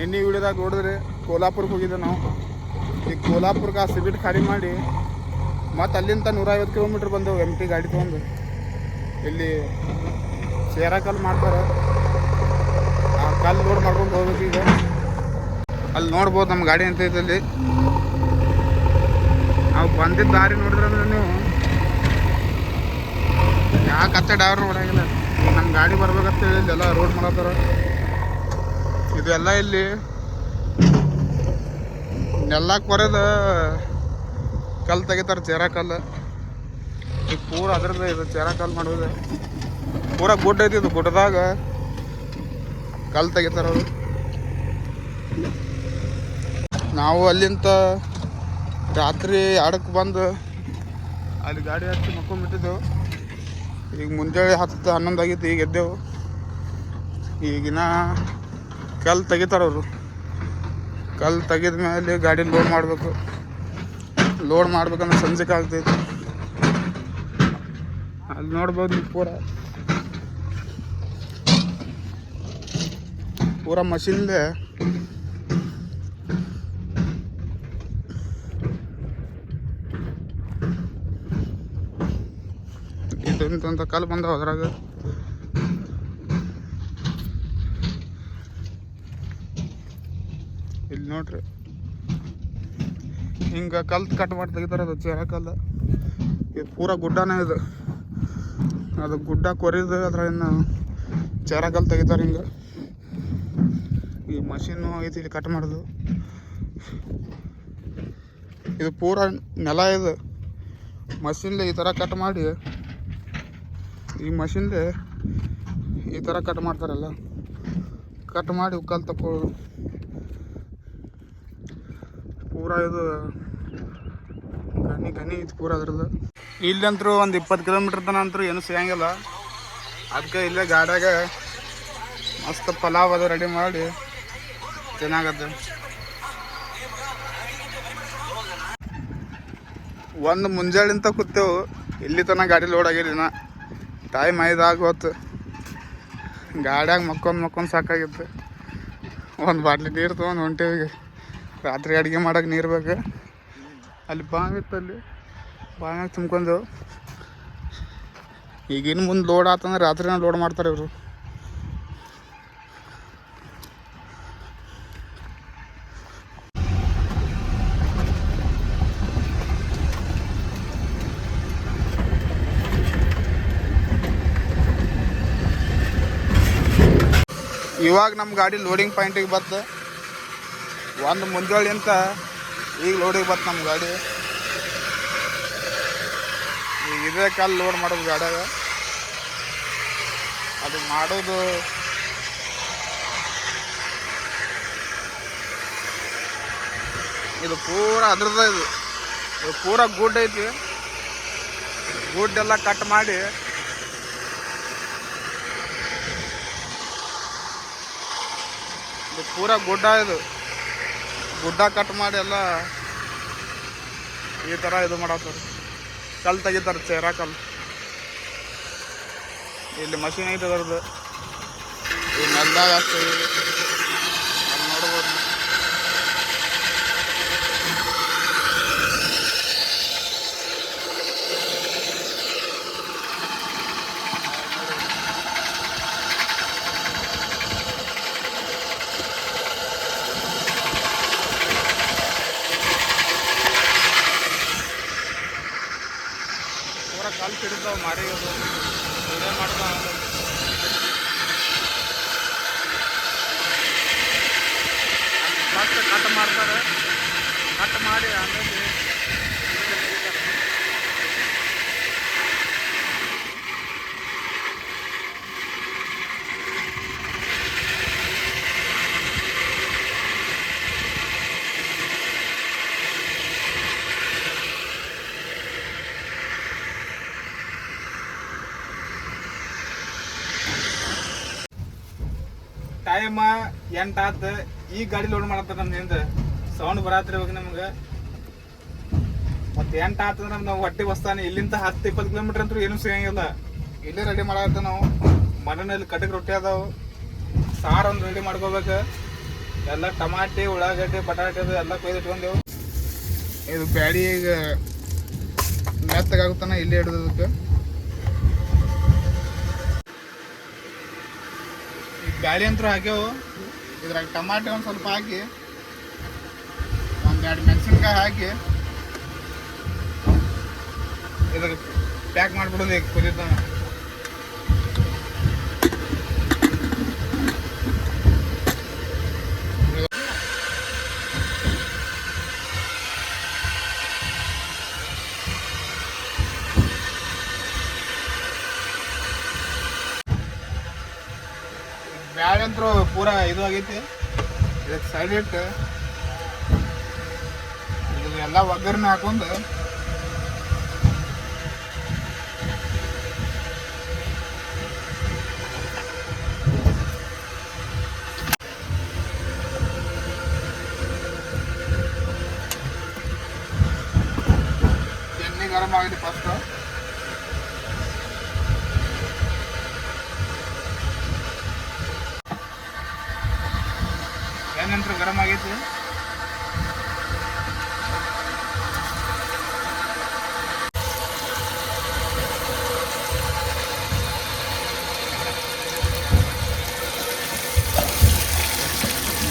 ನಿನ್ನೆ ವಿಡಿಯೋದಾಗ ನೋಡಿದ್ರೆ ಕೋಲ್ಹಾಪುರಕ್ಕೆ ಹೋಗಿದ್ದೆ ನಾವು. ಈಗ ಕೋಲ್ಹಾಪುರಕ್ಕೆ ಆ ಸಿಬಿಟ್ ಖಾಲಿ ಮಾಡಿ ಮತ್ತು ಅಲ್ಲಿಂದ ನೂರೈವತ್ತು ಕಿಲೋಮೀಟ್ರ್ ಬಂದೆವು ಎಂ ಟಿ ಗಾಡಿ ತೊಗೊಂಡು. ಇಲ್ಲಿ ಸೇರಾ ಕಲ್ಲು ಮಾಡ್ತಾರೆ. ಆ ಕಲ್ಲು ಲೋಡ್ ಮಾಡ್ಕೊಂಡು ಹೋಗ್ಬೇಕು ಈಗ. ಅಲ್ಲಿ ನೋಡ್ಬೋದು ನಮ್ಮ ಗಾಡಿ ಅಂತ ಅಲ್ಲಿ. ನಾವು ಬಂದಿದ್ದ ದಾರಿ ನೋಡಿದ್ರೆ ನೀವು ಯಾಕೆ ಹತ್ತೆ ಡ್ರೈವರ್ ಓಡಾಗಿಲ್ಲ ನಮ್ಮ ಗಾಡಿ ಬರ್ಬೇಕಂತ ಹೇಳಿ ಎಲ್ಲ ರೋಡ್ ಮಾಡತ್ತಾರ ಇದೆಲ್ಲ ಇಲ್ಲಿ ನೆಲ್ಲ ಕೊರೆದ ಕಲ್ಲು ತೆಗಿತಾರೆ, ಚೇರ ಕಲ್ಲು. ಈಗ ಪೂರ ಅದ್ರದ್ದು ಇದು, ಚೇರ ಕಲ್ಲು ಮಾಡೋದು. ಪೂರ ಗುಡ್ಡ ಐತಿ ಇದು, ಗುಡ್ಡದಾಗ ಕಲ್ಲು ತೆಗಿತಾರ ಅವರು. ನಾವು ಅಲ್ಲಿಂದ ರಾತ್ರಿ ಎರಡಕ್ಕೆ ಬಂದು ಅಲ್ಲಿ ಗಾಡಿ ಹಚ್ಚಿ ಮಕ್ಕೊಂಡ್ಬಿಟ್ಟಿದ್ದೆವು ಈಗ ಮುಂಜಾನೆ ಹತ್ತು ಹನ್ನೊಂದು ಆಗಿತ್ತು, ಈಗ ಎದ್ದೆವು. ಈಗಿನ ಕಲ್ಲು ತೆಗಿತಾರೆ ಅವರು. ಕಲ್ಲು ತೆಗೆದ ಮೇಲೆ ಗಾಡಿ ಲೋಡ್ ಮಾಡಬೇಕು. ಲೋಡ್ ಮಾಡ್ಬೇಕಂದ್ರೆ ಸಂಜೆಗೆ ಆಗ್ತೈತಿ. ಅಲ್ಲಿ ನೋಡ್ಬೋದು ನೀವು ಪೂರ. ಪೂರ ಮಷಿನ್ದೆ ಇಂಥ ಕಲ್ಲು ಬಂದವ ಅದ್ರಾಗ. ನೋಡ್ರಿ. ಹಿಂಗೆ ಕಲ್ತು ಕಟ್ ಮಾಡಿ ತೆಗಿತಾರೆ ಅದು ಚೇರ ಕಲ್ಲು. ಇದು ಪೂರ ಗುಡ್ಡನೇ ಇದು. ಅದು ಗುಡ್ಡ ಕೊರಿದು ಅದ್ರಿಂದ ಚೇರ ಕಲ್ಲು ತೆಗಿತಾರೆ ಹಿಂಗೆ. ಈ ಮಷೀನು ಐತಿ ಇಲ್ಲಿ ಕಟ್ ಮಾಡೋದು. ಇದು ಪೂರ ನೆಲ ಇದು. ಮಷಿನ್ಲೆ ಈ ಥರ ಕಟ್ ಮಾಡಿ, ಈ ಮಷಿನ್ಲೆ ಈ ಥರ ಕಟ್ ಮಾಡ್ತಾರಲ್ಲ. ಕಟ್ ಮಾಡಿ ಕಲ್ಲು ತಕ್ಕೊಳ್ಳೋದು ಪೂರ ಇದು ಗನಿ ಗನಿ ಐತಿ ಪೂರ ಅದ್ರದ್ದು. ಇಲ್ಲಂತರೂ ಒಂದು ಇಪ್ಪತ್ತು ಕಿಲೋಮೀಟ್ರ್ ತನ ಅಂತೂ ಏನು ಸಿಗಂಗಿಲ್ಲ. ಅದಕ್ಕೆ ಇಲ್ಲೇ ಗಾಡ್ಯಾಗ ಮಸ್ತ್ ಪಲಾವ್ ಅದು ರೆಡಿ ಮಾಡಿ ತಿನ್ನಾಗತ್ತೆ. ಒಂದು ಮುಂಜಾಳಿಂತ ಕೂತೇವು, ಇಲ್ಲಿ ತನಕ ಗಾಡಿ ಲೋಡ್ ನಾ ಟೈಮ್ ಐದು ಆಗೋತ್ತು ಗಾಡ್ಯಾಗ ಮಕ್ಕೊಂದು ಮಕ್ಕೊಂದು ಸಾಕಾಗಿತ್ತು. ಒಂದು ಬಾಟ್ಲಿ ನೀರು ತೊಗೊಂಡು ಹೊಂಟೇವಿ ರಾತ್ರಿ ಅಡುಗೆ ಮಾಡೋಕೆ ನೀರು ಬೇಕು. ಅಲ್ಲಿ ಬಾವಿ ಇತ್ತು ಅಲ್ಲಿ. ಬಾವಿಯಾಗ ತುಂಬ್ಕೊಂಡು. ಈಗಿನ ಮುಂದೆ ಲೋಡ್ ಆತಂದ್ರೆ ರಾತ್ರಿನ ಲೋಡ್ ಮಾಡ್ತಾರೆ ಇವರು. ಇವಾಗ ನಮ್ಮ ಗಾಡಿ ಲೋಡಿಂಗ್ ಪಾಯಿಂಟಿಗೆ ಬತ್ತು ಒಂದು ಮುಂಜಾಳಿ ಅಂತ ಈಗ ಲೋಡಿಗೆ ಬತ್ತು ನಮ್ಮ ಗಾಡಿ. ಈಗ ಇದೇ ಕಾಲು ಲೋಡ್ ಮಾಡೋದು ಗಾಡ್ಯಾಗ. ಅದು ಮಾಡೋದು ಇದು ಪೂರ ಅದ್ರದ ಇದು. ಇದು ಪೂರ ಗುಡ್ ಐತಿ. ಗುಡ್ ಎಲ್ಲ ಕಟ್ ಮಾಡಿ. ಇದು ಪೂರ ಗುಡ್ಡ ಇದು. ಗುಡ್ಡ ಕಟ್ ಮಾಡಿ ಎಲ್ಲ ಈ ಥರ ಇದು ಮಾಡತ್ತಾರೆ ಕಲ್ಲು ತೆಗಿತಾರೆ, ಚೇರ ಕಲ್ಲು. ಇಲ್ಲಿ ಮಷಿನ್ ಐತೆ ಅದರದ್ದು ಈ ನೆಲ್ದಾಗ ಅಷ್ಟೇ ಅಲ್ಲಿ ನೋಡ್ಬೋದು ಪೂರ ಕಾಲು ಸಿಡಿತಾವ ಮಾರಿ ಅದು ವಿಡಿಯೋ ಮಾಡ್ತಾವ ಫಸ್ಟ್ ಕಟ್ ಮಾಡ್ತಾರೆ. ಕಟ್ ಮಾಡಿ ಆಮೇಲೆ ಟೈಮ್ ಎಂಟು ಈ ಗಾಡಿ ಲೋಡ್ ಮಾಡತ್ತಾರ ನಮ್ದಿಂದ ಸೌಂಡ್ ಬರಾತ್ರಿ ಇವಾಗ ನಮ್ಗೆ. ಮತ್ತೆ ಎಂಟು ನಮ್ ನಾವು ಹೊಟ್ಟೆ ಬಸ್ತಾನೆ ಇಲ್ಲಿಂದ ಹತ್ತು ಇಪ್ಪತ್ತು ಕಿಲೋಮೀಟರ್ ಅಂತೂ ಏನೂ ಸಿಗಂಗಿಲ್ಲ. ಇಲ್ಲೇ ರೆಡಿ ಮಾಡತ್ತ ನಾವು. ಮನೆಯಲ್ಲಿ ಕಟಕ್ ರೊಟ್ಟಿ ಅದಾವು. ಸಾರು ಒಂದು ರೆಡಿ ಮಾಡ್ಕೋಬೇಕು. ಎಲ್ಲ ಟಮಾಟಿ, ಉಳ್ಳಾಗಡ್ಡೆ, ಬಟಾಟೆ ಅದು ಎಲ್ಲ ಕೊಯ್ದು ಇಟ್ಕೊಂಡೆವು. ಇದು ಬ್ಯಾಡಿ ಈಗ ಮೆತ್ತಗಾಗುತ್ತಾನ, ಇಲ್ಲೇ ಹಿಡಿದಕ್ಕೆ ಬ್ಯಾಳಿ ಅಂತೂ ಹಾಕ್ಯವು. ಇದ್ರಾಗ ಟಮಾಟೆ ಒಂದು ಸ್ವಲ್ಪ ಹಾಕಿ ಒಂದೆರಡು ಮೆಣಸಿನ್ಕಾಯಿ ಹಾಕಿ, ಇದ್ರಾಗ ಪ್ಯಾಕ್ ಮಾಡಿಬಿಡೋದು ಈಗ ಕುದಿತಾನ ಅಂತೂ ಪೂರ ಇದು ಆಗೈತಿ. ಇದಕ್ಕೆ ಸೈಡ್ ಇಟ್ಟು ಇದು ಎಲ್ಲ ಒಗ್ಗರಣೆ ಹಾಕೊಂಡು. ಗರಂ ಆಗಿದೆ ಫಸ್ಟು ಏನಂತ್ರ ಗರಂ ಆಗೈತಿ.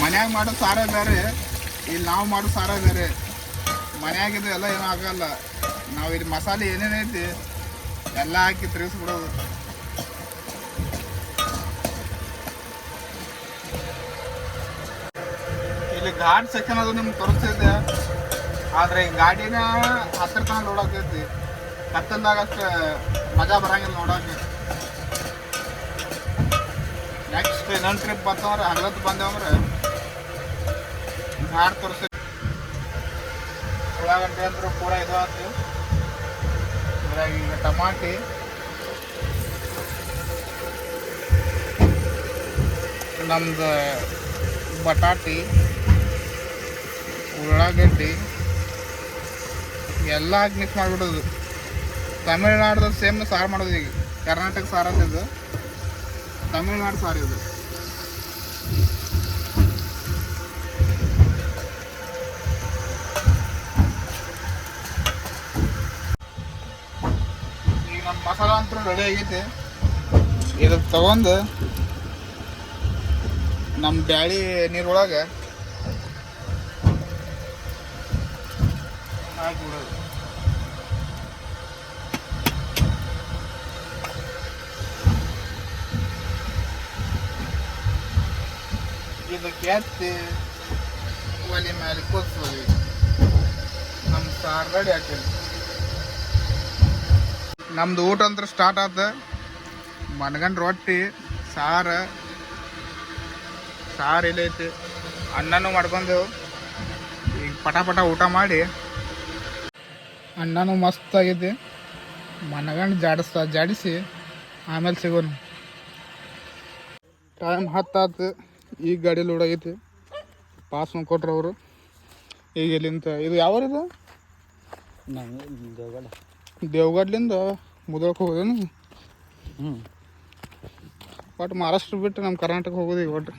ಮನ್ಯಾಗ ಮಾಡೋ ಸಾರ ಬೇರೆ, ಇಲ್ಲಿ ನಾವು ಮಾಡೋ ಸಾರ ಬೇರೆ. ಮನ್ಯಾಗಿದ್ದು ಎಲ್ಲ ಏನೂ ಆಗಲ್ಲ. ನಾವು ಇಲ್ಲಿ ಮಸಾಲೆ ಏನೇನೈತಿ ಎಲ್ಲ ಹಾಕಿ ತಿರುಗಿಸ್ಬಿಡೋದು. ಇಲ್ಲಿ ಘಾಟ್ ಸೆಕ್ಷನ್ ಅದು ನಿಮ್ಗೆ ತೋರಿಸ್ತಿದ್ದೆ ಆದರೆ ಈ ಗಾಡಿನ ಹತ್ತಿರ ತನಕ ನೋಡೋಕೈತಿ ಕತ್ತಲ್ದಾಗ ಅಷ್ಟು ಮಜಾ ಬರಂಗಿಲ್ಲ ನೋಡೋಕೆ. ನೆಕ್ಸ್ಟ್ ಇನ್ನೊಂದು ಟ್ರಿಪ್ ಬರ್ತಾವ್ರೆ ಹಗಲತ್ತು ಬಂದೇವ್ರೆ ಘಾಟ್ ತೋರಿಸಿ ಉಳ್ಳಾಗಡ್ಡೆ ಅಂದ್ರೆ ಪೂರ ಇದು ಆಯ್ತು ಈಗ ಟಮಾಟಿ. ನಮ್ದು ಬಟಾಟಿ. ಉಳ್ಳಾಗಡ್ಡಿ ಎಲ್ಲ ಹಾಕಿ ಮಿಕ್ಸ್ ಮಾಡಿಬಿಡೋದು ತಮಿಳ್ನಾಡ್ದು ಸೇಮ್ ಸಾರು ಮಾಡೋದು ಈಗ. ಕರ್ನಾಟಕ ಸಾರು ಇದು. ತಮಿಳ್ನಾಡು ಸಾರು ಇದು. ಈಗ ನಮ್ಮ ಮಸಾಲ ಅಂತೂ ರೆಡಿ ಆಗೈತೆ. ಇದಕ್ಕೆ ತಗೊಂಡು ನಮ್ಮ ಬ್ಯಾಳಿ ನೀರೊಳಗೆ ಹಾಕಿಬಿಡೋದು ಇದಕ್ಕೆ ಎತ್ತಿ ಒಲೆ ಮೇಲೆ ಕೂತ್ಸೋದು ನಮ್ಮ ಸಾರು ರೆಡಿ ಹಾಕಿಲ್ಲ ನಮ್ದು ಊಟ ಅಂದ್ರೆ ಸ್ಟಾರ್ಟ್ ಆತ ಮನಗಂಡು ರೊಟ್ಟಿ, ಸಾರು ಸಾರು ಇಲ್ಲೈತಿ ಅನ್ನನೂ ಮಾಡ್ಕೊಂಡೆವು ಈಗ ಪಟ ಪಟ ಊಟ ಮಾಡಿ ಮಸ್ತ್ ಆಗೈತಿ ಮನಗಂಡು ಜಾಡಿಸ್ತಾ ಜಾಡಿಸಿ ಆಮೇಲೆ ಸಿಗೋನು. ಟೈಮ್ ಹತ್ತಾತು ಈಗ ಗಾಡಿ ಲೋಡ್ ಆಗೈತಿ ಪಾಸ್ ಕೊಟ್ರು ಅವರು. ಈಗ ಇಲ್ಲಿಂದ ಇದು ಯಾವ ಇದು? ದೇವಗಡ್ಲಿಂದ ಮುದೋಳಕ್ಕೆ ಹೋಗೋದೇನು? ಹ್ಞೂ ಒಟ್ಟು ಮಹಾರಾಷ್ಟ್ರ ಬಿಟ್ಟು ನಮ್ಮ ಕರ್ನಾಟಕ ಹೋಗೋದು ಈಗ ಒಟ್ಟು.